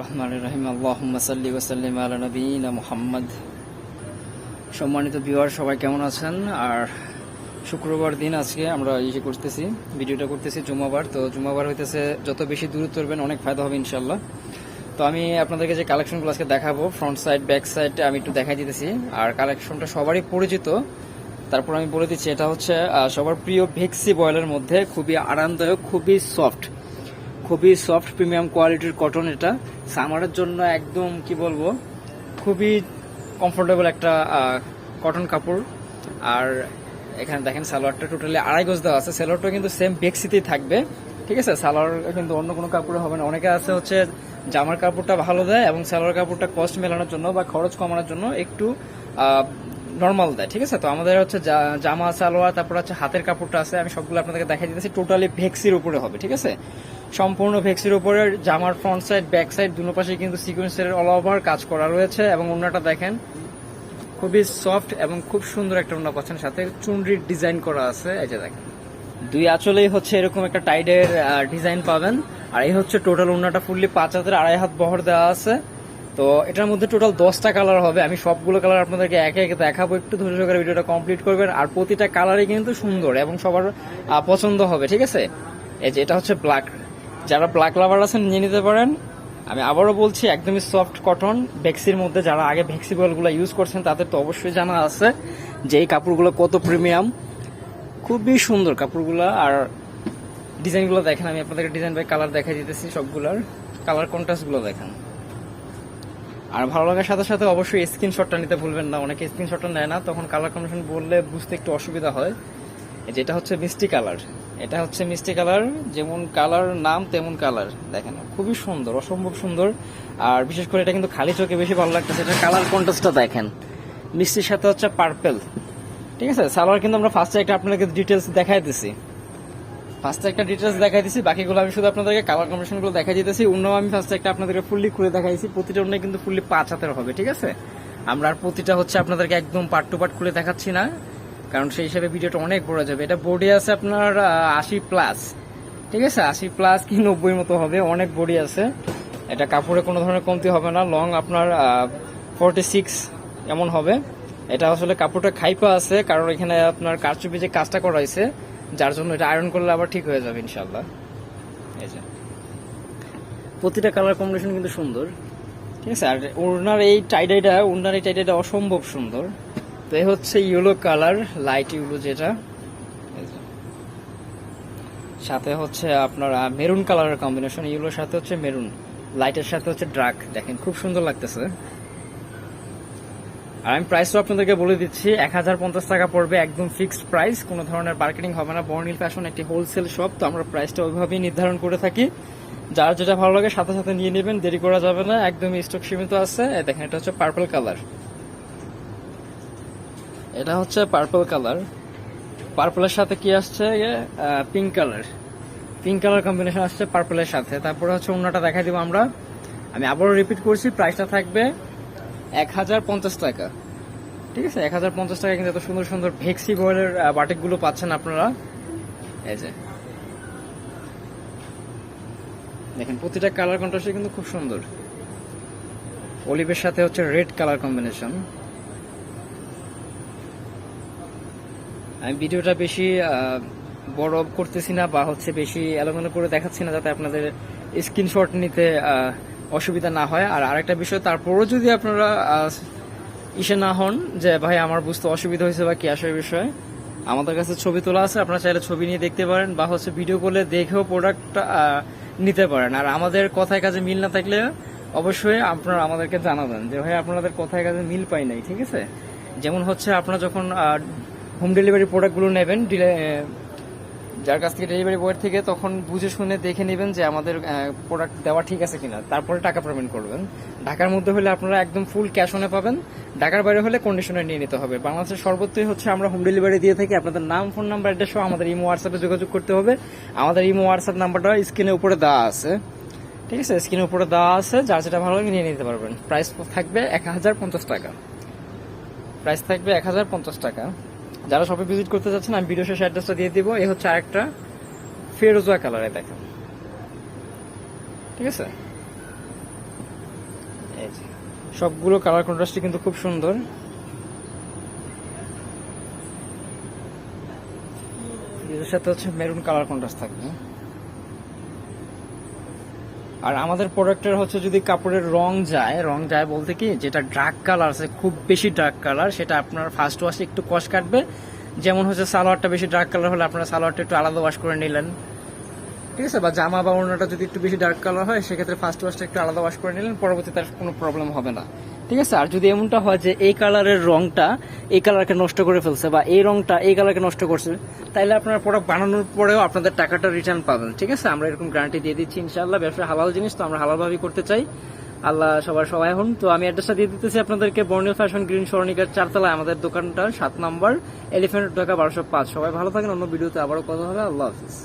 রহমান রহিম। আল্লাহুম্মা সাল্লি ওয়া সাল্লিম আলা নবিয়িনা মুহাম্মদ। সম্মানিত ভিউয়ার সবাই কেমন আছেন? আর শুক্রবার দিন আজকে আমরা ইয়ে করতেছি, ভিডিওটা করতেছি জুমাবার। তো জুমাবার হইতেছে, যত বেশি দূরত্ব করবেন অনেক ফায়দা হবে ইনশাল্লাহ তো আমি আপনাদেরকে যে কালেকশনগুলো আজকে দেখাবো ফ্রন্ট সাইড ব্যাক সাইড আমি একটু দেখাই দিতেছি। আর কালেকশনটা সবারই পরিচিত। তারপর আমি বলে দিচ্ছি, এটা হচ্ছে সবার প্রিয় ভেক্সি বয়েলের মধ্যে খুবই আরামদায়ক, খুবই সফট খুবই সফট প্রিমিয়াম কোয়ালিটির কটন এটা। সামারের জন্য একদম, কি বলব, খুবই কমফোর্টেবল একটা কটন কাপড়। আর এখানে দেখেন, সালোয়ারটা টোটালি আড়াই গজ দেওয়া আছে। সালোয়ারটা কিন্তু সেম বেক্সিতেই থাকবে। ঠিক আছে? সালোয়ার কিন্তু অন্য কোনো কাপড়ে হবে না। অনেকে আছে হচ্ছে, জামার কাপড়টা ভালো দেয় এবং সালোয়ার কাপড়টা কস্ট মেলানোর জন্য বা খরচ কমানোর জন্য একটু নর্মাল দেয়। ঠিক আছে? তো আমাদের হচ্ছে জামা, সালোয়ার, তারপর হচ্ছে হাতের কাপড়টা আছে। আমি সবগুলো আপনাদেরকে দেখাই দিতেছি। টোটালি ভেক্সির উপরে হবে। ঠিক আছে? সম্পূর্ণ ভেক্সির উপরে, জামার ফ্রন্ট সাইড ব্যাক সাইড দুনো পাশে কিন্তু সিকোয়েন্সের অল ওভার কাজ করা রয়েছে এবং অন্যটা দেখেন, খুবই সফট এবং খুব সুন্দর একটা ওড়না পাচ্ছেন। সাথে চুনরির ডিজাইন করা আছে, এই যে দেখেন। দুই আঁচলেই হচ্ছে এরকম একটা টাইডের ডিজাইন পাবেন। আর এই হচ্ছে টোটাল ওড়নাটা ফুললি পাঁচ হাতের আড়াই হাত বহর দেওয়া আছে। তো এটার মধ্যে টোটাল দশটা কালার হবে। আমি সবগুলো কালার আপনাদেরকে একে একে দেখাবো। একটু ধৈর্য সহকারে ভিডিওটা কমপ্লিট করবেন। আর প্রতিটা কালারই কিন্তু সুন্দর এবং সবার পছন্দ হবে, ঠিক আছে? এই যে এটা হচ্ছে ব্ল্যাক যারা ব্ল্যাক লাভার আছেন, নিয়ে নিতে পারেন। আমি আবারও বলছি, একদমই সফট কটন ভেক্সির মধ্যে যারা আগে ভেক্সি বলগুলো ইউজ করছেন, তাদের তো অবশ্যই জানা আছে যে এই কাপড়গুলো কত প্রিমিয়াম খুবই সুন্দর কাপড়গুলো। আর ডিজাইনগুলো দেখেন, আমি আপনাদেরকে ডিজাইন বাই কালার দেখাই দিতেছি সবগুলোর। কালার কন্ট্রাস্টগুলো দেখেন। আর ভালো লাগার সাথে সাথে অবশ্যই স্ক্রিনশটটা নিতে ভুলবেন না। অনেকে স্ক্রিনশটটা নেয় না, তখন কালার কম্বিনেশন বললে বুঝতে একটু অসুবিধা হয়। যেটা হচ্ছে মিষ্টি কালার এটা হচ্ছে মিষ্টি কালার, যেমন কালার নাম তেমন কালার, দেখেন, খুবই সুন্দর, অসম্ভব সুন্দর। আর বিশেষ করে এটা কিন্তু খালি চোখে বেশি ভালো লাগতেছে, এটা কালার কন্ট্রাস্টটা দেখেন। মিষ্টির সাথে হচ্ছে পার্পেল, ঠিক আছে? সালোয়ার কিন্তু আমরা ফার্স্টে একটা আপনাদেরকে ডিটেলস দেখাই দিছি। ফার্স্টে একটা ডিটেলস দেখাই দিছি, বাকিগুলো আমি শুধু আপনাদেরকে কালার কম্বিনেশনগুলো দেখাই দিতেছি। অন্য আমি ফার্স্টে একটা আপনাদেরকে ফুললি খুলে দেখাইছি, প্রতিটা অন্য কিন্তু ফুললি পাঁচ হাতের হবে, ঠিক আছে? আমরা আর প্রতিটা হচ্ছে আপনাদেরকে একদম পার্ট টু পার্ট খুলে দেখাচ্ছি না। কারণ সেই হিসাবে ভিডিওটা অনেক বড় যাবে। এটা বডি আছে আপনার আশি প্লাস ঠিক আছে? আশি প্লাস কি নব্বই মতো হবে, অনেক বডি আছে। এটা কাপড়ে কোনো ধরনের কমতি হবে না লং আপনার ফোরটি সিক্স এমন হবে। এটা আসলে কাপড়টা খাইপা আছে, কারণ এখানে আপনার কারচুপি যে কাজটা করা হয়েছে, যার জন্য এটা আয়রন করলে আবার ঠিক হয়ে যাবে ইনশাল্লাহ এই যে। প্রতিটা কালার কম্বিনেশন কিন্তু সুন্দর। ঠিক আছে? আর ওনার এই টাইডাইটা ওনার এই টাইডাইটা অসম্ভব সুন্দর। তো এই হচ্ছে ইয়েলো কালার, লাইট ইউলো যেটা। সাথে হচ্ছে আপনার মেরুন কালারের কম্বিনেশন ইয়েলোর সাথে হচ্ছে মেরুন, লাইটের সাথে হচ্ছে ড্রাক। দেখেন, খুব সুন্দর লাগতেছে। আর আমি প্রাইসও আপনাদেরকে বলে দিচ্ছি, এক হাজার পঞ্চাশ টাকা পড়বে, একদম ফিক্সড প্রাইস কোনো ধরনের মার্কেটিং হবে না বর্নিল ফ্যাশন একটি হোলসেল শপ তো আমরা প্রাইসটা ওইভাবেই নির্ধারণ করে থাকি। যার যেটা ভালো লাগে, সাথে সাথে নিয়ে নেবেন, দেরি করা যাবে না, একদমই স্টক সীমিত আছে। দেখেন, এটা হচ্ছে পার্পল কালার এটা হচ্ছে পার্পল কালার পার্পলের সাথে কি আসছে? Pink colour pink colour combination আসছে পার্পলের সাথে। তারপরে হচ্ছে অন্যটা দেখা দিব আমরা। আমি আবারও রিপিট করছি প্রাইসটা থাকবে এক হাজার পঞ্চাশ টাকা। ঠিক আছে? এক হাজার পঞ্চাশ টাকা কিন্তু এত সুন্দর সুন্দর ভেক্সি বয়েলের বাটিকগুলো পাচ্ছেন আপনারা। এই যে। দেখেন, প্রতিটা কালার কন্ট্রাস্টে কিন্তু খুব সুন্দর। অলিভের সাথে হচ্ছে রেড কালার কম্বিনেশন আমি ভিডিওটা বেশি বড় করতেছি না বা হচ্ছে বেশি এলোমেলো করে দেখাচ্ছি না যাতে আপনাদের স্ক্রিনশট নিতে অসুবিধা না হয়। আর আরেকটা বিষয়, তারপরও যদি আপনারা ইসে না হন যে, ভাই, আমার বুঝতে অসুবিধা হয়েছে বা কি আসে বিষয়ে? আমাদের কাছে ছবি তোলা আছে, আপনারা চাইলে ছবি নিয়ে দেখতে পারেন বা হচ্ছে ভিডিও করলে দেখেও প্রোডাক্টটা নিতে পারেন। আর আমাদের কথায় কাজে মিল না থাকলে অবশ্যই আপনারা আমাদেরকে জানাবেন যে, ভাই, আপনাদের কথায় কাজে মিল পাই নাই। ঠিক আছে? যেমন হচ্ছে, আপনারা যখন হোম ডেলিভারি প্রোডাক্টগুলো নেবেন যার কাছ থেকে ডেলিভারি বয়ের থেকে, তখন বুঝে শুনে দেখে নেবেন যে আমাদের প্রোডাক্ট দেওয়া ঠিক আছে কিনা। তারপরে টাকা পেমেন্ট করবেন। ঢাকার মধ্যে হলে আপনারা একদম ফুল ক্যাশ অনে পাবেন। ঢাকার বাইরে হলে কন্ডিশনে নিয়ে নিতে হবে। বাংলাদেশের সর্বত্রই হচ্ছে আমরা হোম ডেলিভারি দিয়ে থাকি। আপনাদের নাম ফোন নাম্বার অ্যাড্রেস আমাদের ইমো হোয়াটসঅ্যাপে যোগাযোগ করতে হবে। আমাদের ইমো হোয়াটসঅ্যাপ নাম্বারটা স্ক্রিনের উপরে দেওয়া আছে। ঠিক আছে? স্ক্রিনের উপরে দেওয়া আছে। যার যেটা ভালো লাগে নিয়ে নিতে পারবেন। প্রাইস থাকবে এক হাজার পঞ্চাশ টাকা। প্রাইস থাকবে এক হাজার পঞ্চাশ টাকা। যারা শপে ভিজিট করতে যাচ্ছেন, আমি ভিডিও শেষে অ্যাড্রেসটা দিয়ে দিব। এ হচ্ছে আরেকটা ফেরোজা কালারে দেখেন। ঠিক আছে? সবগুলো কালার কন্ট্রাস্টই কিন্তু খুব সুন্দর। এর সাথে হচ্ছে মেরুন কালার কন্ট্রাস্ট থাকবে। আর আমাদের প্রোডাক্টের হচ্ছে যদি কাপড়ের রং যায় রং যায় বলতে কি, যেটা ডার্ক কালার আছে, খুব বেশি ডার্ক কালার সেটা আপনার ফার্স্ট ওয়াশে একটু কষ কাটবে। যেমন হচ্ছে সালোয়ারটা বেশি ডার্ক কালার হলে আপনারা সালোয়ারটা একটু আলাদা ওয়াশ করে নিলেন। ঠিক আছে? বা জামা বা ওড়নাটা যদি একটু বেশি ডার্ক কালার হয়, সেক্ষেত্রে ফার্স্ট ওয়াশটা একটু আলাদা ওয়াশ করে নিলেন, পরবর্তীতে তার কোনো প্রবলেম হবে না। ঠিক আছে? আর যদি এমনটা হয় যে এই কালারের রংটা এই কালারকে নষ্ট করে ফেলছে বা এই রংটা এই কালারকে নষ্ট করছে, তাইলে আপনারা প্রোডাক্ট বানানোর পরেও আপনাদের টাকাটা রিটার্ন পাবেন, ঠিক আছে? আমরা এরকম গ্যারান্টি দিয়ে দিচ্ছি, ইনশাআল্লাহ। ব্যবসা হালাল জিনিস তো আমরা হালালভাবেই করতে চাই। আল্লাহ সবার সবাই হন। তো আমি অ্যাড্রেসটা দিয়ে দিতেছি আপনাদেরকে। বর্ণীয় ফ্যাশন গ্রিন স্বর্ণিকার চারতলায়, আমাদের দোকানটা সাত নম্বর এলিফেন্ট ঢাকা বারোশো পাঁচ। সবাই ভালো থাকেন, অন্য ভিডিওতে আবারও কথা হবে। আল্লাহ হাফিজ।